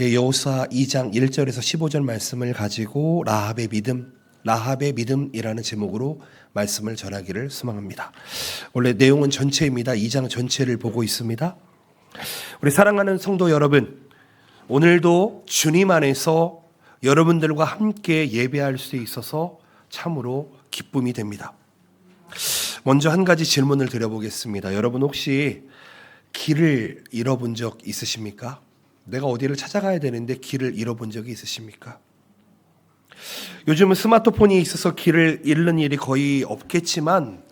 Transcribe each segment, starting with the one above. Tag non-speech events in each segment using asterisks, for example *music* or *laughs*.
예, 여호수아 2장 1절에서 15절 말씀을 가지고 라합의 믿음, 라합의 믿음이라는 제목으로 말씀을 전하기를 소망합니다. 원래 내용은 전체입니다. 2장 전체를 보고 있습니다. 우리 사랑하는 성도 여러분, 오늘도 주님 안에서 여러분들과 함께 예배할 수 있어서 참으로 기쁨이 됩니다. 먼저 한 가지 질문을 드려보겠습니다. 여러분 혹시 길을 잃어본 적 있으십니까? 내가 어디를 찾아가야 되는데 길을 잃어본 적이 있으십니까? 요즘은 스마트폰이 있어서 길을 잃는 일이 거의 없겠지만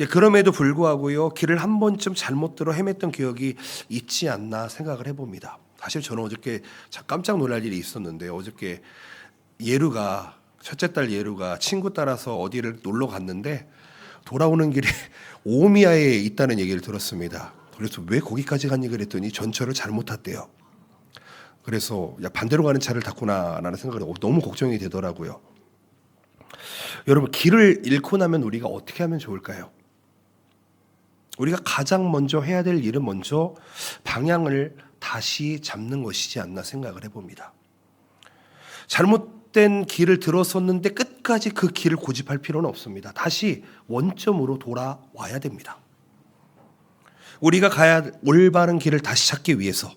예, 그럼에도 불구하고요 길을 한 번쯤 잘못 들어 헤맸던 기억이 있지 않나 생각을 해봅니다. 사실 저는 어저께 참 깜짝 놀랄 일이 있었는데요. 어저께 예루가 첫째 딸 예루가 친구 따라서 어디를 놀러 갔는데 돌아오는 길에 *laughs* 오미야에 있다는 얘기를 들었습니다. 그래서 왜 거기까지 갔니 그랬더니 전철을 잘못 탔대요. 그래서 야 반대로 가는 차를 탔구나라는 생각을 하고 너무 걱정이 되더라고요. 여러분 길을 잃고 나면 우리가 어떻게 하면 좋을까요? 우리가 가장 먼저 해야 될 일은 먼저 방향을 다시 잡는 것이지 않나 생각을 해봅니다. 잘못된 길을 들어섰는데 끝까지 그 길을 고집할 필요는 없습니다. 다시 원점으로 돌아와야 됩니다. 우리가 가야 올바른 길을 다시 찾기 위해서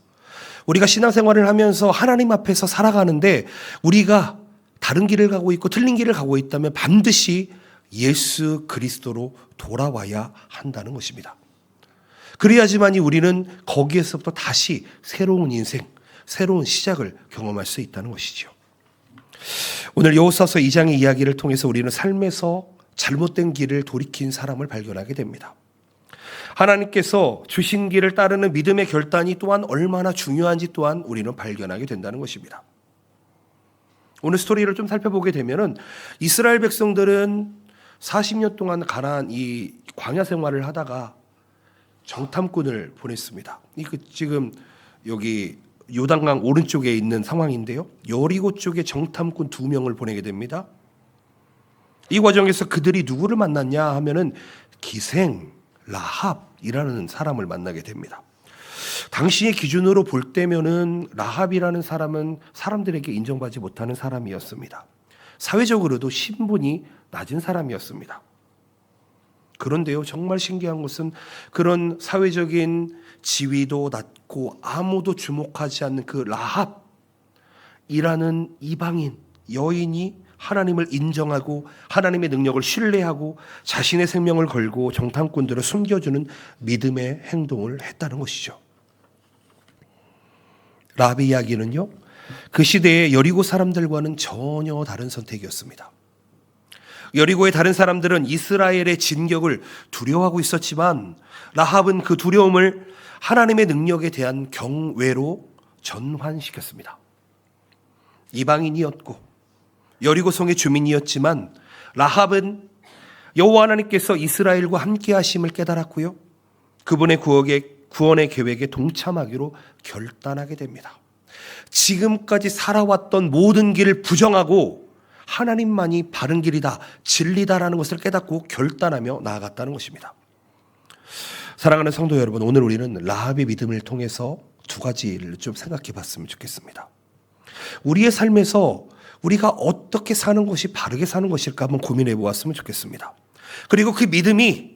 우리가 신앙생활을 하면서 하나님 앞에서 살아가는데 우리가 다른 길을 가고 있고 틀린 길을 가고 있다면 반드시 예수 그리스도로 돌아와야 한다는 것입니다. 그래야지만이 우리는 거기에서부터 다시 새로운 인생, 새로운 시작을 경험할 수 있다는 것이죠. 오늘 여호사서 2장의 이야기를 통해서 우리는 삶에서 잘못된 길을 돌이킨 사람을 발견하게 됩니다. 하나님께서 주신 길을 따르는 믿음의 결단이 또한 얼마나 중요한지 또한 우리는 발견하게 된다는 것입니다. 오늘 스토리를 좀 살펴보게 되면은 이스라엘 백성들은 40년 동안 가나안 이 광야 생활을 하다가 정탐꾼을 보냈습니다. 이그 지금 여기 요단강 오른쪽에 있는 상황인데요. 여리고 쪽에 정탐꾼 두 명을 보내게 됩니다. 이 과정에서 그들이 누구를 만났냐 하면은 기생 라합이라는 사람을 만나게 됩니다. 당시의 기준으로 볼 때면은 라합이라는 사람은 사람들에게 인정받지 못하는 사람이었습니다. 사회적으로도 신분이 낮은 사람이었습니다. 그런데요, 정말 신기한 것은 그런 사회적인 지위도 낮고 아무도 주목하지 않는 그 라합이라는 이방인 여인이 하나님을 인정하고 하나님의 능력을 신뢰하고 자신의 생명을 걸고 정탐꾼들을 숨겨주는 믿음의 행동을 했다는 것이죠. 라합의 이야기는요, 그 시대의 여리고 사람들과는 전혀 다른 선택이었습니다. 여리고의 다른 사람들은 이스라엘의 진격을 두려워하고 있었지만 라합은 그 두려움을 하나님의 능력에 대한 경외로 전환시켰습니다. 이방인이었고 여리고성의 주민이었지만 라합은 여호와 하나님께서 이스라엘과 함께 하심을 깨달았고요. 그분의 구원의, 구원의 계획에 동참하기로 결단하게 됩니다. 지금까지 살아왔던 모든 길을 부정하고 하나님만이 바른 길이다, 진리다라는 것을 깨닫고 결단하며 나아갔다는 것입니다. 사랑하는 성도 여러분, 오늘 우리는 라합의 믿음을 통해서 두 가지를 좀 생각해 봤으면 좋겠습니다. 우리의 삶에서 우리가 어떻게 사는 것이 바르게 사는 것일까 한번 고민해 보았으면 좋겠습니다. 그리고 그 믿음이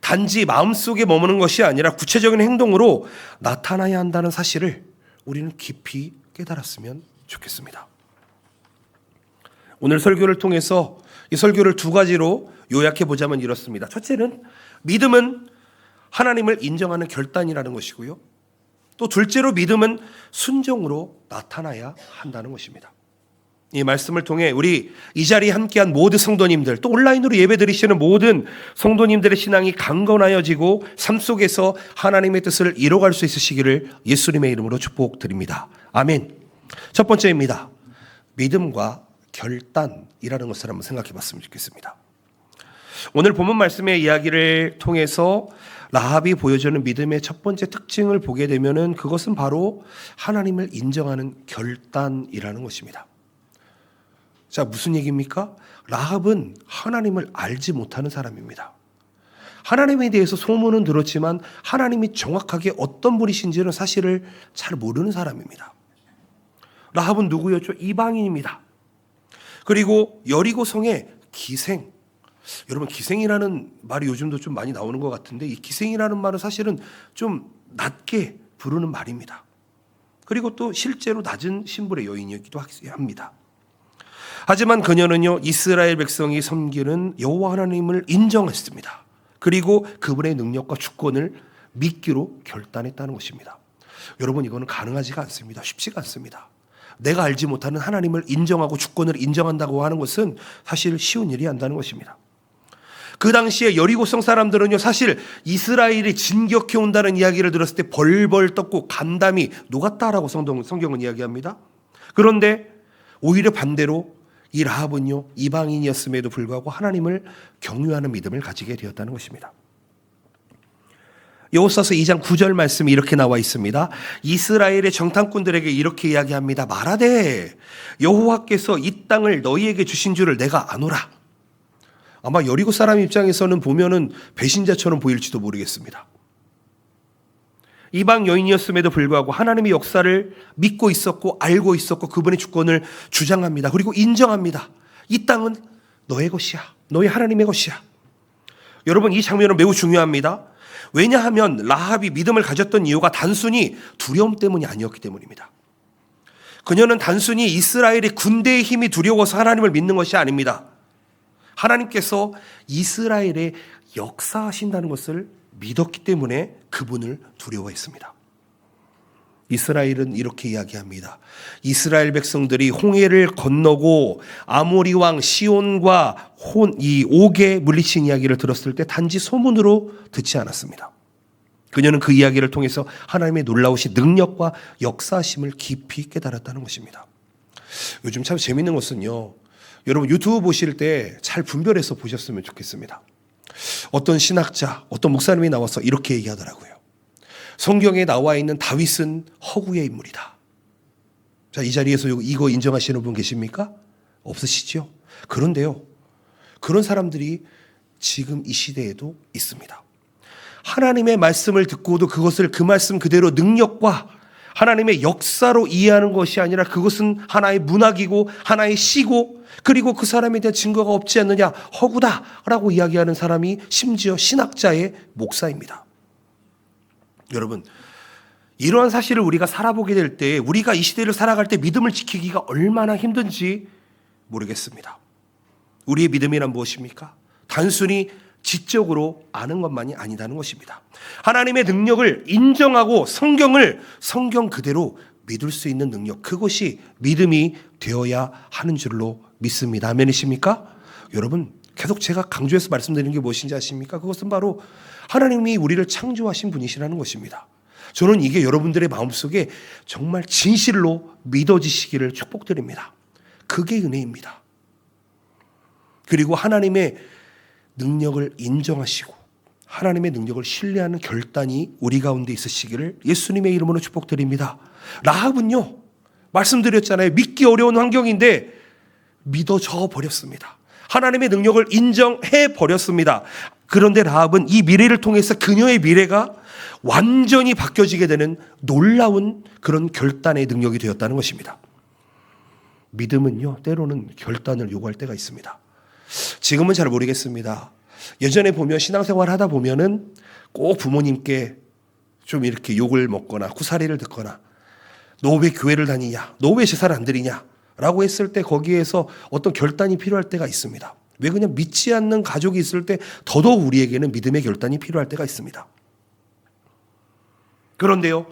단지 마음속에 머무는 것이 아니라 구체적인 행동으로 나타나야 한다는 사실을 우리는 깊이 깨달았으면 좋겠습니다. 오늘 설교를 통해서 이 설교를 두 가지로 요약해 보자면 이렇습니다. 첫째는 믿음은 하나님을 인정하는 결단이라는 것이고요. 또 둘째로 믿음은 순종으로 나타나야 한다는 것입니다. 이 말씀을 통해 우리 이 자리에 함께한 모든 성도님들 또 온라인으로 예배드리시는 모든 성도님들의 신앙이 강건하여지고 삶 속에서 하나님의 뜻을 이뤄갈 수 있으시기를 예수님의 이름으로 축복드립니다. 아멘. 첫 번째입니다. 믿음과 결단이라는 것을 한번 생각해 봤으면 좋겠습니다. 오늘 본문 말씀의 이야기를 통해서 라합이 보여주는 믿음의 첫 번째 특징을 보게 되면은 그것은 바로 하나님을 인정하는 결단이라는 것입니다. 자, 무슨 얘기입니까? 라합은 하나님을 알지 못하는 사람입니다. 하나님에 대해서 소문은 들었지만 하나님이 정확하게 어떤 분이신지는 사실을 잘 모르는 사람입니다. 라합은 누구였죠? 이방인입니다. 그리고 여리고 성의 기생. 여러분 기생이라는 말이 요즘도 좀 많이 나오는 것 같은데 이 기생이라는 말은 사실은 좀 낮게 부르는 말입니다. 그리고 또 실제로 낮은 신분의 여인이었기도 합니다. 하지만 그녀는요 이스라엘 백성이 섬기는 여호와 하나님을 인정했습니다. 그리고 그분의 능력과 주권을 믿기로 결단했다는 것입니다. 여러분 이거는 가능하지가 않습니다. 쉽지가 않습니다. 내가 알지 못하는 하나님을 인정하고 주권을 인정한다고 하는 것은 사실 쉬운 일이 아니다는 것입니다. 그 당시에 여리고성 사람들은요 사실 이스라엘이 진격해 온다는 이야기를 들었을 때 벌벌 떴고 간담이 녹았다라고 성경, 성경은 이야기합니다. 그런데 오히려 반대로 이 라합은요 이방인이었음에도 불구하고 하나님을 경유하는 믿음을 가지게 되었다는 것입니다. 여호사서 2장 9절 말씀이 이렇게 나와 있습니다. 이스라엘의 정탐꾼들에게 이렇게 이야기합니다. 말하되 여호와께서 이 땅을 너희에게 주신 줄을 내가 아노라. 아마 여리고 사람 입장에서는 보면은 배신자처럼 보일지도 모르겠습니다. 이방 여인이었음에도 불구하고 하나님의 역사를 믿고 있었고 알고 있었고 그분의 주권을 주장합니다. 그리고 인정합니다. 이 땅은 너의 것이야. 너희 하나님의 것이야. 여러분 이 장면은 매우 중요합니다. 왜냐하면 라합이 믿음을 가졌던 이유가 단순히 두려움 때문이 아니었기 때문입니다. 그녀는 단순히 이스라엘의 군대의 힘이 두려워서 하나님을 믿는 것이 아닙니다. 하나님께서 이스라엘의 역사하신다는 것을 믿었기 때문에 그분을 두려워했습니다. 이스라엘은 이렇게 이야기합니다. 이스라엘 백성들이 홍해를 건너고 아모리 왕 시온과 혼, 이 옥에 물리친 이야기를 들었을 때 단지 소문으로 듣지 않았습니다. 그녀는 그 이야기를 통해서 하나님의 놀라우신 능력과 역사심을 깊이 깨달았다는 것입니다. 요즘 참 재밌는 것은요. 여러분 유튜브 보실 때 잘 분별해서 보셨으면 좋겠습니다. 어떤 신학자, 어떤 목사님이 나와서 이렇게 얘기하더라고요. 성경에 나와 있는 다윗은 허구의 인물이다. 자, 이 자리에서 이거 인정하시는 분 계십니까? 없으시죠? 그런데요. 그런 사람들이 지금 이 시대에도 있습니다. 하나님의 말씀을 듣고도 그것을 그 말씀 그대로 능력과 하나님의 역사로 이해하는 것이 아니라 그것은 하나의 문학이고 하나의 시고 그리고 그 사람에 대한 증거가 없지 않느냐 허구다라고 이야기하는 사람이 심지어 신학자의 목사입니다. 여러분 이러한 사실을 우리가 살아보게 될 때 우리가 이 시대를 살아갈 때 믿음을 지키기가 얼마나 힘든지 모르겠습니다. 우리의 믿음이란 무엇입니까? 단순히 지적으로 아는 것만이 아니다는 것입니다. 하나님의 능력을 인정하고 성경을 성경 그대로 믿을 수 있는 능력 그것이 믿음이 되어야 하는 줄로 믿습니다. 아멘이십니까? 여러분 계속 제가 강조해서 말씀드리는 게 무엇인지 아십니까? 그것은 바로 하나님이 우리를 창조하신 분이시라는 것입니다. 저는 이게 여러분들의 마음속에 정말 진실로 믿어지시기를 축복드립니다. 그게 은혜입니다. 그리고 하나님의 능력을 인정하시고 하나님의 능력을 신뢰하는 결단이 우리 가운데 있으시기를 예수님의 이름으로 축복드립니다. 라합은요, 말씀드렸잖아요. 믿기 어려운 환경인데 믿어져 버렸습니다. 하나님의 능력을 인정해 버렸습니다. 그런데 라합은 이 미래를 통해서 그녀의 미래가 완전히 바뀌어지게 되는 놀라운 그런 결단의 능력이 되었다는 것입니다. 믿음은요, 때로는 결단을 요구할 때가 있습니다. 지금은 잘 모르겠습니다. 예전에 보면 신앙생활 하다 보면은 꼭 부모님께 좀 이렇게 욕을 먹거나 구사리를 듣거나 너 왜 교회를 다니냐? 너 왜 제사를 안 드리냐? 라고 했을 때 거기에서 어떤 결단이 필요할 때가 있습니다. 왜 그냥 믿지 않는 가족이 있을 때 더더욱 우리에게는 믿음의 결단이 필요할 때가 있습니다. 그런데요,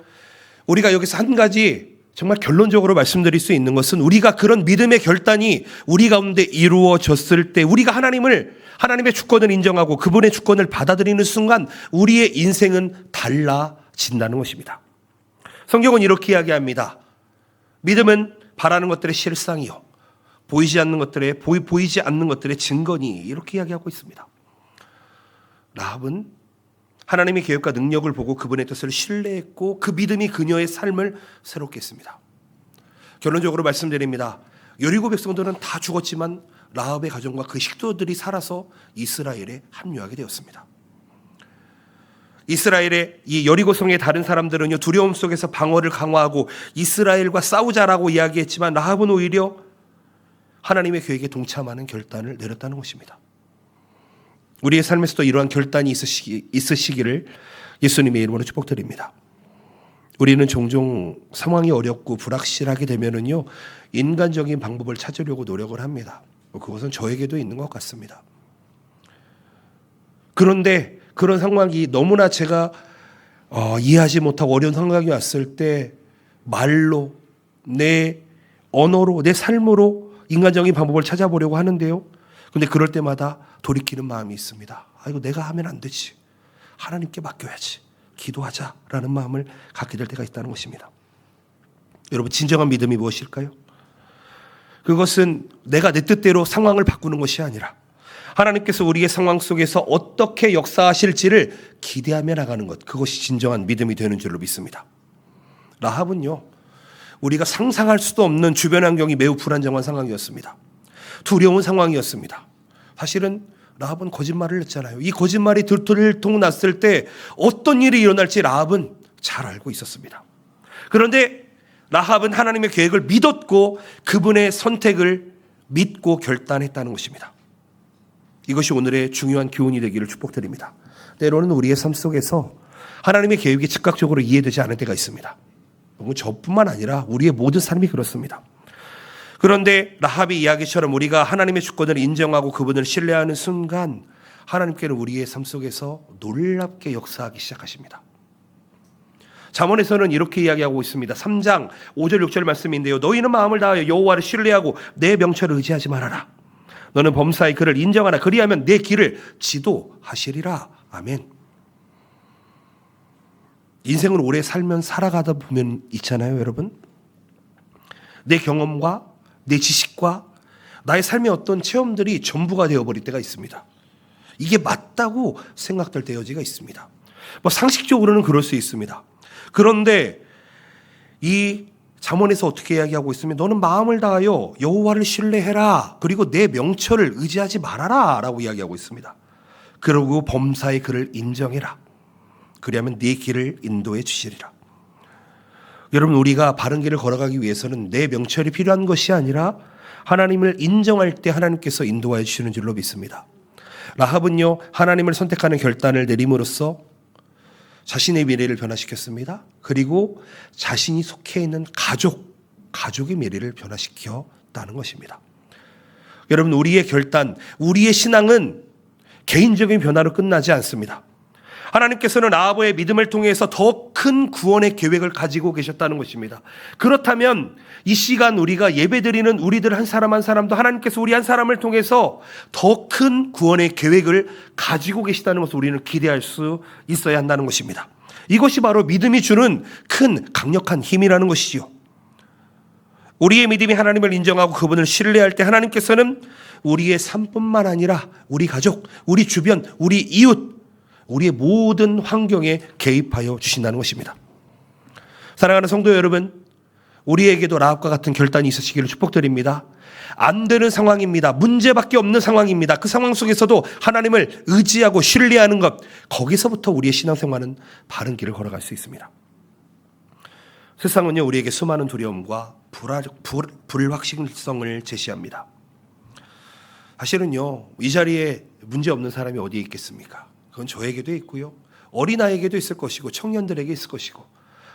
우리가 여기서 한 가지 정말 결론적으로 말씀드릴 수 있는 것은 우리가 그런 믿음의 결단이 우리 가운데 이루어졌을 때 우리가 하나님을 하나님의 주권을 인정하고 그분의 주권을 받아들이는 순간 우리의 인생은 달라진다는 것입니다. 성경은 이렇게 이야기합니다. 믿음은 바라는 것들의 실상이요. 보이지 않는 것들의 보이, 보이지 않는 것들의 증거니 이렇게 이야기하고 있습니다. 라합은 하나님의 계획과 능력을 보고 그분의 뜻을 신뢰했고 그 믿음이 그녀의 삶을 새롭게 했습니다. 결론적으로 말씀드립니다. 여리고 백성들은 다 죽었지만 라합의 가정과 그 식도들이 살아서 이스라엘에 합류하게 되었습니다. 이스라엘의 이 여리고 성의 다른 사람들은요 두려움 속에서 방어를 강화하고 이스라엘과 싸우자라고 이야기했지만 라합은 오히려 하나님의 계획에 동참하는 결단을 내렸다는 것입니다. 우리의 삶에서도 이러한 결단이 있으시기, 있으시기를 예수님의 이름으로 축복드립니다. 우리는 종종 상황이 어렵고 불확실하게 되면은요 인간적인 방법을 찾으려고 노력을 합니다. 그것은 저에게도 있는 것 같습니다. 그런데 그런 상황이 너무나 제가 어, 이해하지 못하고 어려운 상황이 왔을 때 말로 내 언어로 내 삶으로 인간적인 방법을 찾아보려고 하는데요. 근데 그럴 때마다 돌이키는 마음이 있습니다. 아 이거 내가 하면 안 되지. 하나님께 맡겨야지. 기도하자라는 마음을 갖게 될 때가 있다는 것입니다. 여러분 진정한 믿음이 무엇일까요? 그것은 내가 내 뜻대로 상황을 바꾸는 것이 아니라 하나님께서 우리의 상황 속에서 어떻게 역사하실지를 기대하며 나가는 것 그것이 진정한 믿음이 되는 줄로 믿습니다. 라합은요 우리가 상상할 수도 없는 주변 환경이 매우 불안정한 상황이었습니다. 두려운 상황이었습니다. 사실은 라합은 거짓말을 했잖아요. 이 거짓말이 들통 났을 때 어떤 일이 일어날지 라합은 잘 알고 있었습니다. 그런데 라합은 하나님의 계획을 믿었고 그분의 선택을 믿고 결단했다는 것입니다. 이것이 오늘의 중요한 교훈이 되기를 축복드립니다. 때로는 우리의 삶 속에서 하나님의 계획이 즉각적으로 이해되지 않을 때가 있습니다. 저뿐만 아니라 우리의 모든 삶이 그렇습니다. 그런데 라합의 이야기처럼 우리가 하나님의 주권을 인정하고 그분을 신뢰하는 순간 하나님께는 우리의 삶 속에서 놀랍게 역사하기 시작하십니다. 잠언에서는 이렇게 이야기하고 있습니다. 3장 5절 6절 말씀인데요. 너희는 마음을 다하여 여호와를 신뢰하고 내 명철을 의지하지 말아라. 너는 범사의 그를 인정하라. 그리하면 내 길을 지도하시리라. 아멘. 인생을 오래 살면 살아가다 보면 있잖아요, 여러분. 내 경험과 내 지식과 나의 삶의 어떤 체험들이 전부가 되어버릴 때가 있습니다. 이게 맞다고 생각될 때 여지가 있습니다. 뭐 상식적으로는 그럴 수 있습니다. 그런데 이 잠언에서 어떻게 이야기하고 있으면 너는 마음을 다하여 여호와를 신뢰해라. 그리고 내 명철을 의지하지 말아라라고 이야기하고 있습니다. 그리고 범사의 그를 인정해라. 그리하면 네 길을 인도해 주시리라. 여러분 우리가 바른 길을 걸어가기 위해서는 내 명철이 필요한 것이 아니라 하나님을 인정할 때 하나님께서 인도하여 주시는 줄로 믿습니다. 라합은요 하나님을 선택하는 결단을 내림으로써 자신의 미래를 변화시켰습니다. 그리고 자신이 속해 있는 가족, 가족의 미래를 변화시켰다는 것입니다. 여러분 우리의 결단, 우리의 신앙은 개인적인 변화로 끝나지 않습니다. 하나님께서는 아합의 믿음을 통해서 더 큰 구원의 계획을 가지고 계셨다는 것입니다. 그렇다면 이 시간 우리가 예배드리는 우리들 한 사람 한 사람도 하나님께서 우리 한 사람을 통해서 더 큰 구원의 계획을 가지고 계시다는 것을 우리는 기대할 수 있어야 한다는 것입니다. 이것이 바로 믿음이 주는 큰 강력한 힘이라는 것이지요. 우리의 믿음이 하나님을 인정하고 그분을 신뢰할 때 하나님께서는 우리의 삶뿐만 아니라 우리 가족, 우리 주변, 우리 이웃, 우리의 모든 환경에 개입하여 주신다는 것입니다. 사랑하는 성도 여러분, 우리에게도 라합과 같은 결단이 있으시기를 축복드립니다. 안 되는 상황입니다. 문제밖에 없는 상황입니다. 그 상황 속에서도 하나님을 의지하고 신뢰하는 것, 거기서부터 우리의 신앙생활은 바른 길을 걸어갈 수 있습니다. 세상은요, 우리에게 수많은 두려움과 불화, 불, 불확실성을 제시합니다. 사실은요, 이 자리에 문제 없는 사람이 어디에 있겠습니까? 그건 저에게도 있고요. 어린아이에게도 있을 것이고, 청년들에게 있을 것이고,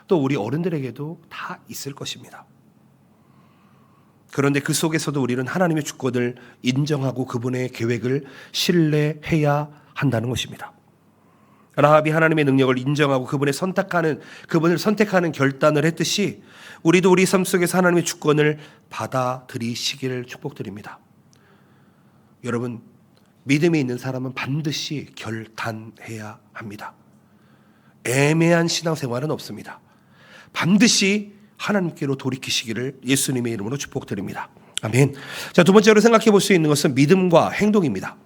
또 우리 어른들에게도 다 있을 것입니다. 그런데 그 속에서도 우리는 하나님의 주권을 인정하고 그분의 계획을 신뢰해야 한다는 것입니다. 라합이 하나님의 능력을 인정하고 그분의 선택하는 그분을 선택하는 결단을 했듯이 우리도 우리 삶 속에서 하나님의 주권을 받아들이시기를 축복드립니다. 여러분 믿음이 있는 사람은 반드시 결단해야 합니다. 애매한 신앙생활은 없습니다. 반드시 하나님께로 돌이키시기를 예수님의 이름으로 축복드립니다. 아멘. 자, 두 번째로 생각해 볼 수 있는 것은 믿음과 행동입니다.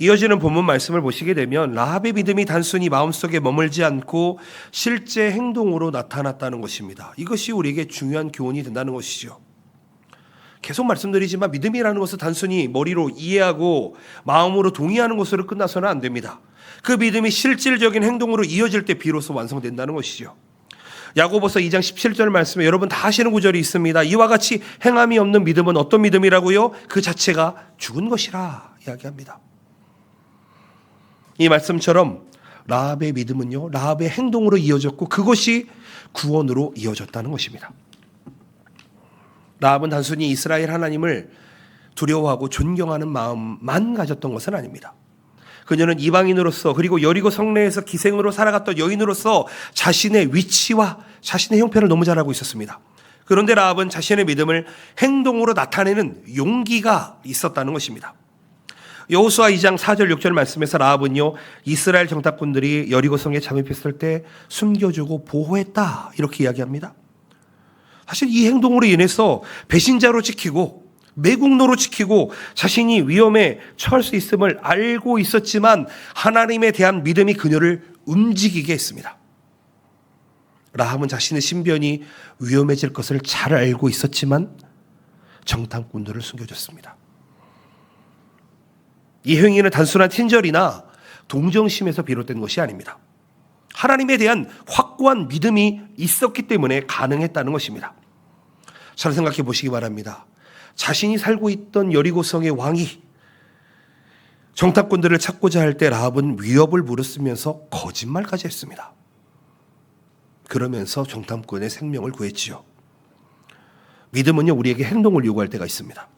이어지는 본문 말씀을 보시게 되면 라합의 믿음이 단순히 마음속에 머물지 않고 실제 행동으로 나타났다는 것입니다. 이것이 우리에게 중요한 교훈이 된다는 것이죠. 계속 말씀드리지만 믿음이라는 것은 단순히 머리로 이해하고 마음으로 동의하는 것으로 끝나서는 안 됩니다. 그 믿음이 실질적인 행동으로 이어질 때 비로소 완성된다는 것이죠. 야고보서 2장 17절 말씀에 여러분 다 아시는 구절이 있습니다. 이와 같이 행함이 없는 믿음은 어떤 믿음이라고요? 그 자체가 죽은 것이라 이야기합니다. 이 말씀처럼 라합의 믿음은요. 라합의 행동으로 이어졌고 그것이 구원으로 이어졌다는 것입니다. 라합은 단순히 이스라엘 하나님을 두려워하고 존경하는 마음만 가졌던 것은 아닙니다. 그녀는 이방인으로서 그리고 여리고 성내에서 기생으로 살아갔던 여인으로서 자신의 위치와 자신의 형편을 너무 잘 알고 있었습니다. 그런데 라합은 자신의 믿음을 행동으로 나타내는 용기가 있었다는 것입니다. 여호수아 2장 4절 6절 말씀에서 라합은요 이스라엘 정탐꾼들이 여리고성에 잠입했을 때 숨겨주고 보호했다 이렇게 이야기합니다. 사실 이 행동으로 인해서 배신자로 지키고 매국노로 지키고 자신이 위험에 처할 수 있음을 알고 있었지만 하나님에 대한 믿음이 그녀를 움직이게 했습니다. 라함은 자신의 신변이 위험해질 것을 잘 알고 있었지만 정탐꾼들을 숨겨줬습니다. 이 행위는 단순한 친절이나 동정심에서 비롯된 것이 아닙니다. 하나님에 대한 확고한 믿음이 있었기 때문에 가능했다는 것입니다. 잘 생각해 보시기 바랍니다. 자신이 살고 있던 여리고성의 왕이 정탐꾼들을 찾고자 할 때 라합은 위협을 물었으면서 거짓말까지 했습니다. 그러면서 정탐꾼의 생명을 구했지요. 믿음은요, 우리에게 행동을 요구할 때가 있습니다.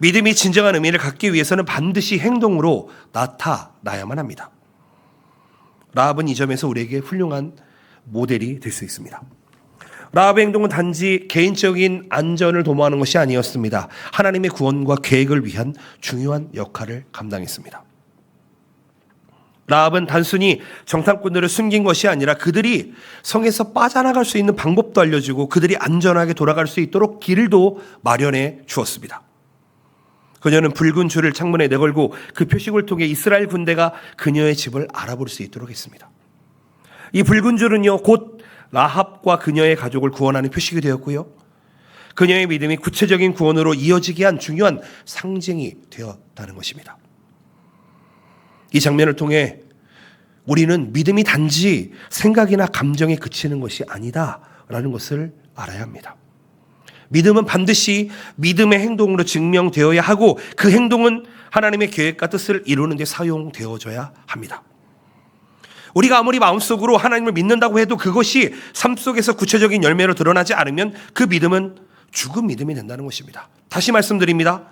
믿음이 진정한 의미를 갖기 위해서는 반드시 행동으로 나타나야만 합니다. 라합은 이 점에서 우리에게 훌륭한 모델이 될 수 있습니다. 라합의 행동은 단지 개인적인 안전을 도모하는 것이 아니었습니다. 하나님의 구원과 계획을 위한 중요한 역할을 감당했습니다. 라합은 단순히 정탐꾼들을 숨긴 것이 아니라 그들이 성에서 빠져나갈 수 있는 방법도 알려주고 그들이 안전하게 돌아갈 수 있도록 길도 마련해 주었습니다. 그녀는 붉은 줄을 창문에 내걸고 그 표식을 통해 이스라엘 군대가 그녀의 집을 알아볼 수 있도록 했습니다. 이 붉은 줄은요, 곧 라합과 그녀의 가족을 구원하는 표식이 되었고요. 그녀의 믿음이 구체적인 구원으로 이어지게 한 중요한 상징이 되었다는 것입니다. 이 장면을 통해 우리는 믿음이 단지 생각이나 감정에 그치는 것이 아니다라는 것을 알아야 합니다. 믿음은 반드시 믿음의 행동으로 증명되어야 하고 그 행동은 하나님의 계획과 뜻을 이루는 데 사용되어져야 합니다. 우리가 아무리 마음속으로 하나님을 믿는다고 해도 그것이 삶 속에서 구체적인 열매로 드러나지 않으면 그 믿음은 죽은 믿음이 된다는 것입니다. 다시 말씀드립니다.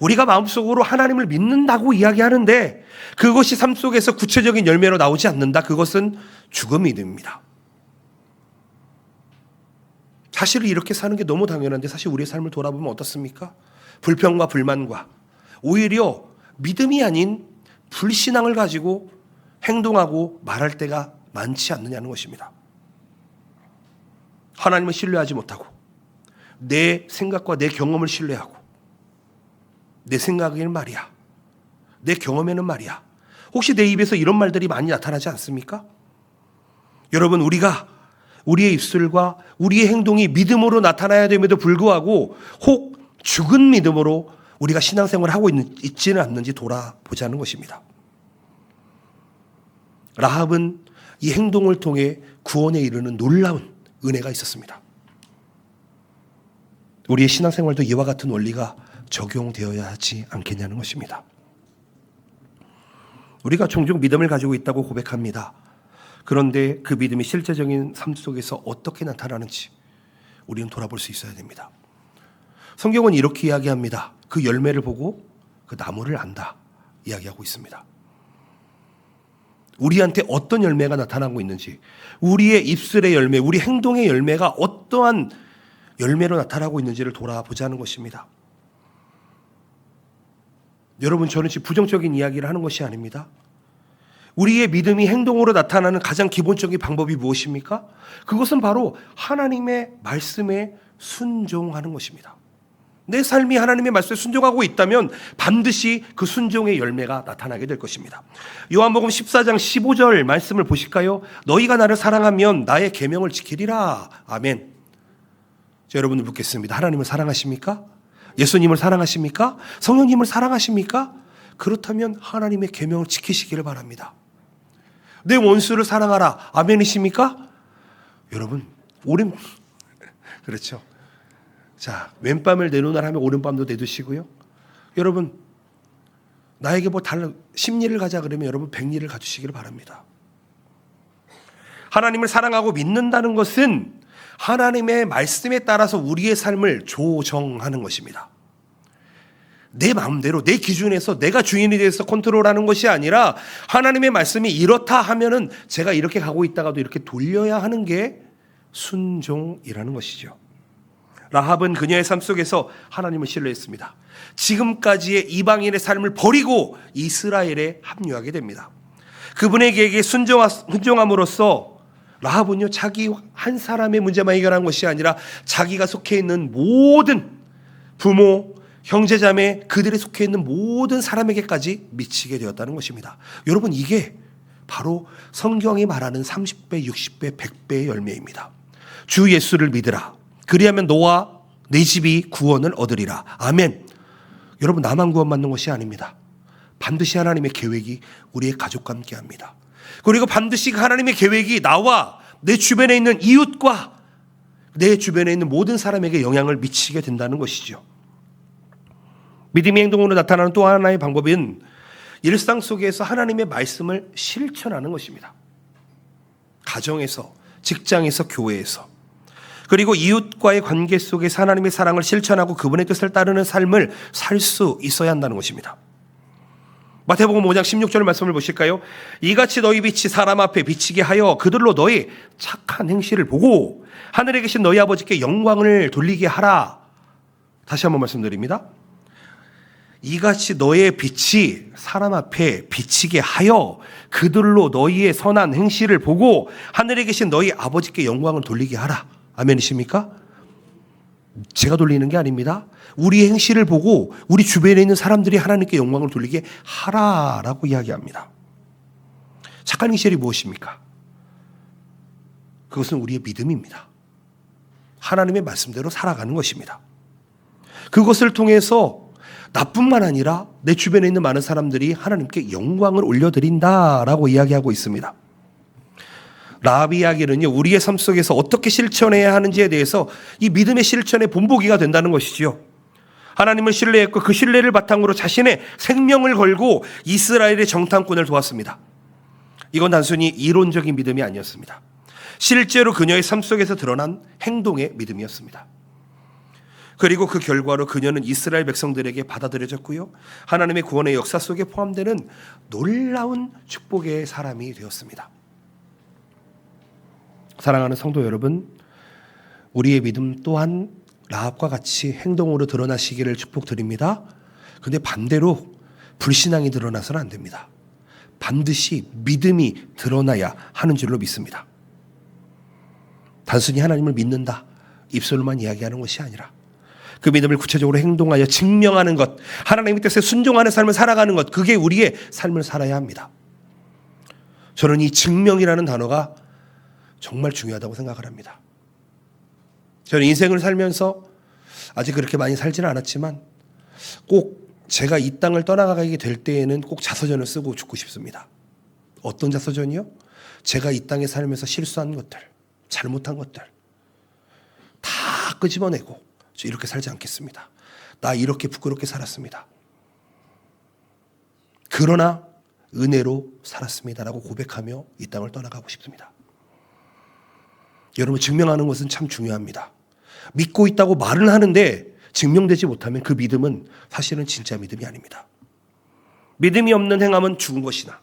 우리가 마음속으로 하나님을 믿는다고 이야기하는데 그것이 삶 속에서 구체적인 열매로 나오지 않는다. 그것은 죽은 믿음입니다. 사실 이렇게 사는 게 너무 당연한데 사실 우리의 삶을 돌아보면 어떻습니까? 불평과 불만과 오히려 믿음이 아닌 불신앙을 가지고 행동하고 말할 때가 많지 않느냐는 것입니다. 하나님을 신뢰하지 못하고 내 생각과 내 경험을 신뢰하고 내 생각에는 말이야. 내 경험에는 말이야. 혹시 내 입에서 이런 말들이 많이 나타나지 않습니까? 여러분, 우리가 우리의 입술과 우리의 행동이 믿음으로 나타나야 됨에도 불구하고 혹 죽은 믿음으로 우리가 신앙생활을 하고 있는, 있지는 않는지 돌아보자는 것입니다. 라합은 이 행동을 통해 구원에 이르는 놀라운 은혜가 있었습니다. 우리의 신앙생활도 이와 같은 원리가 적용되어야 하지 않겠냐는 것입니다. 우리가 종종 믿음을 가지고 있다고 고백합니다. 그런데 그 믿음이 실제적인 삶 속에서 어떻게 나타나는지 우리는 돌아볼 수 있어야 됩니다. 성경은 이렇게 이야기합니다. 그 열매를 보고 그 나무를 안다. 이야기하고 있습니다. 우리한테 어떤 열매가 나타나고 있는지, 우리의 입술의 열매, 우리 행동의 열매가 어떠한 열매로 나타나고 있는지를 돌아보자는 것입니다. 여러분, 저는 지금 부정적인 이야기를 하는 것이 아닙니다. 우리의 믿음이 행동으로 나타나는 가장 기본적인 방법이 무엇입니까? 그것은 바로 하나님의 말씀에 순종하는 것입니다. 내 삶이 하나님의 말씀에 순종하고 있다면 반드시 그 순종의 열매가 나타나게 될 것입니다. 요한복음 14장 15절 말씀을 보실까요? 너희가 나를 사랑하면 나의 계명을 지키리라. 아멘. 자, 여러분을 묻겠습니다. 하나님을 사랑하십니까? 예수님을 사랑하십니까? 성령님을 사랑하십니까? 그렇다면 하나님의 계명을 지키시기를 바랍니다. 내 원수를 사랑하라. 아멘이십니까? 여러분, 오른 그렇죠. 자, 왼밤을 내놓으라 하면 오른밤도 내두시고요. 여러분, 나에게 뭐 달, 십리를 가자 그러면 여러분 백리를 가주시기를 바랍니다. 하나님을 사랑하고 믿는다는 것은 하나님의 말씀에 따라서 우리의 삶을 조정하는 것입니다. 내 마음대로 내 기준에서 내가 주인이 돼서 컨트롤하는 것이 아니라 하나님의 말씀이 이렇다 하면은 제가 이렇게 가고 있다가도 이렇게 돌려야 하는 게 순종이라는 것이죠. 라합은 그녀의 삶 속에서 하나님을 신뢰했습니다. 지금까지의 이방인의 삶을 버리고 이스라엘에 합류하게 됩니다. 그분에게 순종하, 순종함으로써 라합은요 자기 한 사람의 문제만 해결한 것이 아니라 자기가 속해 있는 모든 부모, 형제자매 그들이 속해 있는 모든 사람에게까지 미치게 되었다는 것입니다. 여러분 이게 바로 성경이 말하는 30배, 60배, 100배의 열매입니다. 주 예수를 믿으라. 그리하면 너와 내 집이 구원을 얻으리라. 아멘. 여러분 나만 구원받는 것이 아닙니다. 반드시 하나님의 계획이 우리의 가족과 함께 합니다. 그리고 반드시 하나님의 계획이 나와 내 주변에 있는 이웃과 내 주변에 있는 모든 사람에게 영향을 미치게 된다는 것이죠. 믿음의 행동으로 나타나는 또 하나의 방법은 일상 속에서 하나님의 말씀을 실천하는 것입니다. 가정에서, 직장에서, 교회에서. 그리고 이웃과의 관계 속에서 하나님의 사랑을 실천하고 그분의 뜻을 따르는 삶을 살 수 있어야 한다는 것입니다. 마태복음 5장 16절 말씀을 보실까요? 이같이 너희 빛이 사람 앞에 비치게 하여 그들로 너희 착한 행실을 보고 하늘에 계신 너희 아버지께 영광을 돌리게 하라. 다시 한번 말씀드립니다. 이같이 너의 빛이 사람 앞에 비치게 하여 그들로 너희의 선한 행실을 보고 하늘에 계신 너희 아버지께 영광을 돌리게 하라. 아멘이십니까? 제가 돌리는 게 아닙니다. 우리의 행실을 보고 우리 주변에 있는 사람들이 하나님께 영광을 돌리게 하라라고 이야기합니다. 착한 행실이 무엇입니까? 그것은 우리의 믿음입니다. 하나님의 말씀대로 살아가는 것입니다. 그것을 통해서 나뿐만 아니라 내 주변에 있는 많은 사람들이 하나님께 영광을 올려드린다라고 이야기하고 있습니다. 라합 이야기는요, 우리의 삶 속에서 어떻게 실천해야 하는지에 대해서 이 믿음의 실천의 본보기가 된다는 것이지요. 하나님을 신뢰했고 그 신뢰를 바탕으로 자신의 생명을 걸고 이스라엘의 정탐꾼을 도왔습니다. 이건 단순히 이론적인 믿음이 아니었습니다. 실제로 그녀의 삶 속에서 드러난 행동의 믿음이었습니다. 그리고 그 결과로 그녀는 이스라엘 백성들에게 받아들여졌고요. 하나님의 구원의 역사 속에 포함되는 놀라운 축복의 사람이 되었습니다. 사랑하는 성도 여러분, 우리의 믿음 또한 라합과 같이 행동으로 드러나시기를 축복드립니다. 근데 반대로 불신앙이 드러나서는 안 됩니다. 반드시 믿음이 드러나야 하는 줄로 믿습니다. 단순히 하나님을 믿는다. 입술로만 이야기하는 것이 아니라 그 믿음을 구체적으로 행동하여 증명하는 것, 하나님의 뜻에 순종하는 삶을 살아가는 것, 그게 우리의 삶을 살아야 합니다. 저는 이 증명이라는 단어가 정말 중요하다고 생각을 합니다. 저는 인생을 살면서 아직 그렇게 많이 살지는 않았지만 꼭 제가 이 땅을 떠나가게 될 때에는 꼭 자서전을 쓰고 죽고 싶습니다. 어떤 자서전이요? 제가 이 땅에 살면서 실수한 것들, 잘못한 것들 다 끄집어내고 저 이렇게 살지 않겠습니다. 나 이렇게 부끄럽게 살았습니다. 그러나 은혜로 살았습니다라고 고백하며 이 땅을 떠나가고 싶습니다. 여러분 증명하는 것은 참 중요합니다. 믿고 있다고 말은 하는데 증명되지 못하면 그 믿음은 사실은 진짜 믿음이 아닙니다. 믿음이 없는 행함은 죽은 것이나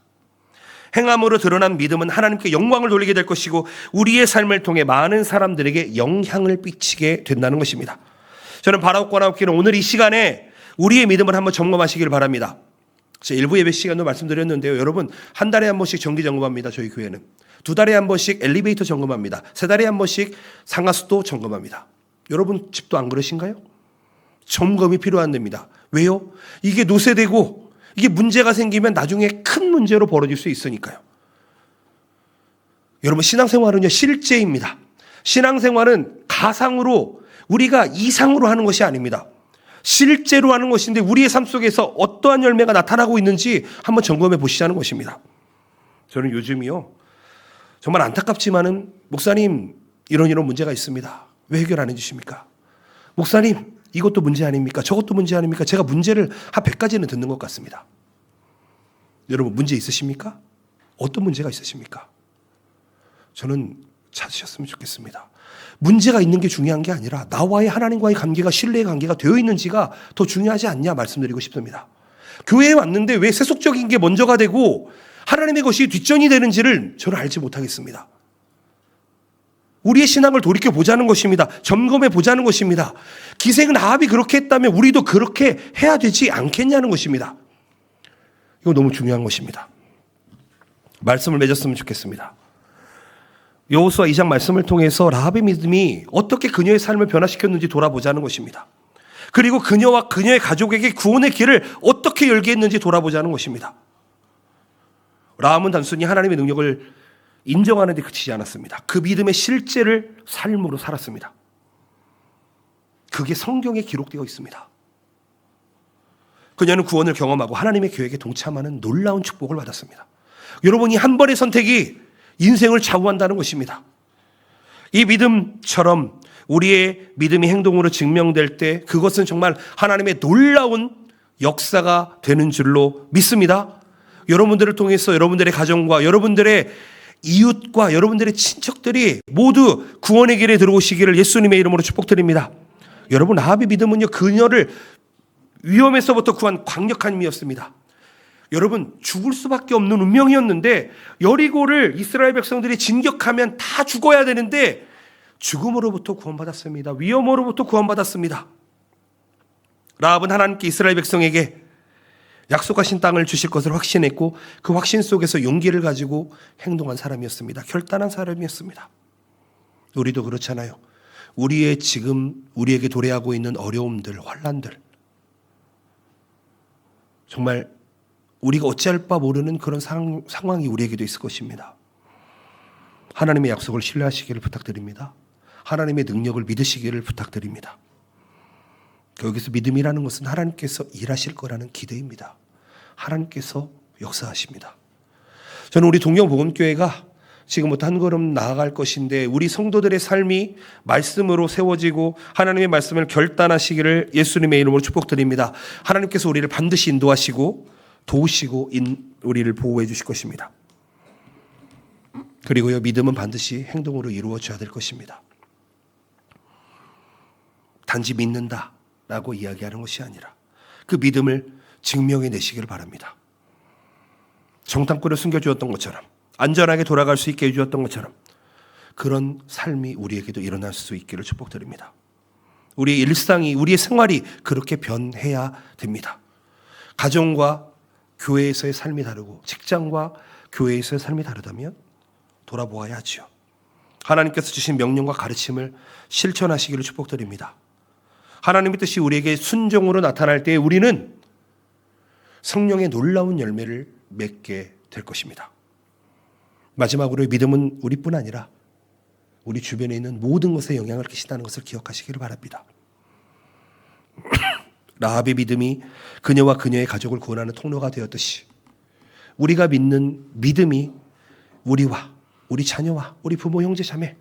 행함으로 드러난 믿음은 하나님께 영광을 돌리게 될 것이고 우리의 삶을 통해 많은 사람들에게 영향을 끼치게 된다는 것입니다. 저는 바라옵고 나옵기는 오늘 이 시간에 우리의 믿음을 한번 점검하시길 바랍니다. 제가 일부 예배 시간도 말씀드렸는데요. 여러분 한 달에 한 번씩 정기 점검합니다. 저희 교회는 두 달에 한 번씩 엘리베이터 점검합니다. 세 달에 한 번씩 상하수도 점검합니다. 여러분 집도 안 그러신가요? 점검이 필요한 데입니다. 왜요? 이게 노쇠되고 이게 문제가 생기면 나중에 큰 문제로 벌어질 수 있으니까요. 여러분 신앙생활은요 실제입니다. 신앙생활은 가상으로 우리가 이상으로 하는 것이 아닙니다. 실제로 하는 것인데 우리의 삶 속에서 어떠한 열매가 나타나고 있는지 한번 점검해 보시자는 것입니다. 저는 요즘이요. 정말 안타깝지만은 목사님 이런 이런 문제가 있습니다. 왜 해결 안 해주십니까? 목사님 이것도 문제 아닙니까? 저것도 문제 아닙니까? 제가 문제를 한 100가지는 듣는 것 같습니다. 여러분 문제 있으십니까? 어떤 문제가 있으십니까? 저는 찾으셨으면 좋겠습니다. 문제가 있는 게 중요한 게 아니라 나와의 하나님과의 관계가 신뢰의 관계가 되어 있는지가 더 중요하지 않냐 말씀드리고 싶습니다. 교회에 왔는데 왜 세속적인 게 먼저가 되고 하나님의 것이 뒷전이 되는지를 저는 알지 못하겠습니다. 우리의 신앙을 돌이켜 보자는 것입니다. 점검해 보자는 것입니다. 기생 라합이 그렇게 했다면 우리도 그렇게 해야 되지 않겠냐는 것입니다. 이거 너무 중요한 것입니다. 말씀을 맺었으면 좋겠습니다. 여호수아 2장 말씀을 통해서 라합의 믿음이 어떻게 그녀의 삶을 변화시켰는지 돌아보자는 것입니다. 그리고 그녀와 그녀의 가족에게 구원의 길을 어떻게 열게 했는지 돌아보자는 것입니다. 라함은 단순히 하나님의 능력을 인정하는 데 그치지 않았습니다. 그 믿음의 실제를 삶으로 살았습니다. 그게 성경에 기록되어 있습니다. 그녀는 구원을 경험하고 하나님의 계획에 동참하는 놀라운 축복을 받았습니다. 여러분, 이 한 번의 선택이 인생을 좌우한다는 것입니다. 이 믿음처럼 우리의 믿음이 행동으로 증명될 때 그것은 정말 하나님의 놀라운 역사가 되는 줄로 믿습니다. 여러분들을 통해서 여러분들의 가정과 여러분들의 이웃과 여러분들의 친척들이 모두 구원의 길에 들어오시기를 예수님의 이름으로 축복드립니다. 여러분 아합의 믿음은요 그녀를 위험에서부터 구한 강력한 힘이었습니다. 여러분 죽을 수밖에 없는 운명이었는데 여리고를 이스라엘 백성들이 진격하면 다 죽어야 되는데 죽음으로부터 구원받았습니다. 위험으로부터 구원받았습니다. 라합은 하나님께 이스라엘 백성에게 약속하신 땅을 주실 것을 확신했고 그 확신 속에서 용기를 가지고 행동한 사람이었습니다. 결단한 사람이었습니다. 우리도 그렇잖아요. 우리의 지금 우리에게 도래하고 있는 어려움들, 환란들 정말 우리가 어찌할 바 모르는 그런 상, 상황이 우리에게도 있을 것입니다. 하나님의 약속을 신뢰하시기를 부탁드립니다. 하나님의 능력을 믿으시기를 부탁드립니다. 여기서 믿음이라는 것은 하나님께서 일하실 거라는 기대입니다. 하나님께서 역사하십니다. 저는 우리 동경복음교회가 지금부터 한 걸음 나아갈 것인데 우리 성도들의 삶이 말씀으로 세워지고 하나님의 말씀을 결단하시기를 예수님의 이름으로 축복드립니다. 하나님께서 우리를 반드시 인도하시고 도우시고 인, 우리를 보호해 주실 것입니다. 그리고요 믿음은 반드시 행동으로 이루어져야 될 것입니다. 단지 믿는다 라고 이야기하는 것이 아니라 그 믿음을 증명해 내시기를 바랍니다. 정탐꾼을 숨겨주었던 것처럼 안전하게 돌아갈 수 있게 해주었던 것처럼 그런 삶이 우리에게도 일어날 수 있기를 축복드립니다. 우리의 일상이 우리의 생활이 그렇게 변해야 됩니다. 가정과 교회에서의 삶이 다르고 직장과 교회에서의 삶이 다르다면 돌아보아야 하지요. 하나님께서 주신 명령과 가르침을 실천하시기를 축복드립니다. 하나님의 뜻이 우리에게 순종으로 나타날 때 우리는 성령의 놀라운 열매를 맺게 될 것입니다. 마지막으로 믿음은 우리뿐 아니라 우리 주변에 있는 모든 것에 영향을 끼친다는 것을 기억하시기를 바랍니다. 라합의 믿음이 그녀와 그녀의 가족을 구원하는 통로가 되었듯이 우리가 믿는 믿음이 우리와 우리 자녀와 우리 부모 형제 자매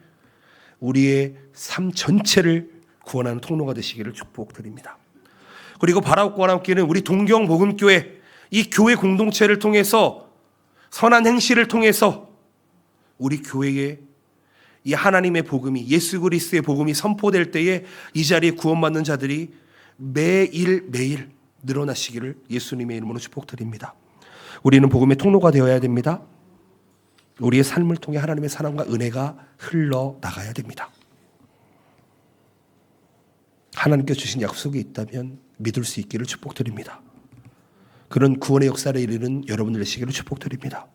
우리의 삶 전체를 구원하는 통로가 되시기를 축복드립니다. 그리고 바라옵과 함께는 우리 동경 복음교회 이 교회 공동체를 통해서 선한 행실을 통해서 우리 교회에 이 하나님의 복음이 예수 그리스도의 복음이 선포될 때에 이 자리에 구원받는 자들이 매일 매일 늘어나시기를 예수님의 이름으로 축복드립니다. 우리는 복음의 통로가 되어야 됩니다. 우리의 삶을 통해 하나님의 사랑과 은혜가 흘러 나가야 됩니다. 하나님께 주신 약속이 있다면 믿을 수 있기를 축복드립니다. 그런 구원의 역사를 이루는 여러분들 되시기를 축복드립니다.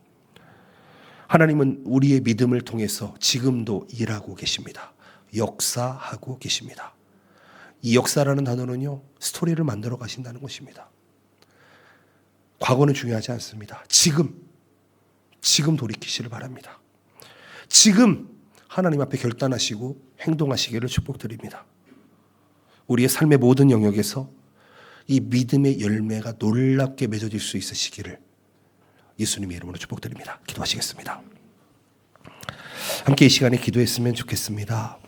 하나님은 우리의 믿음을 통해서 지금도 일하고 계십니다. 역사하고 계십니다. 이 역사라는 단어는요, 스토리를 만들어 가신다는 것입니다. 과거는 중요하지 않습니다. 지금, 지금 돌이키시를 바랍니다. 지금 하나님 앞에 결단하시고 행동하시기를 축복드립니다. 우리의 삶의 모든 영역에서 이 믿음의 열매가 놀랍게 맺어질 수 있으시기를 예수님의 이름으로 축복드립니다. 기도하시겠습니다. 함께 이 시간에 기도했으면 좋겠습니다.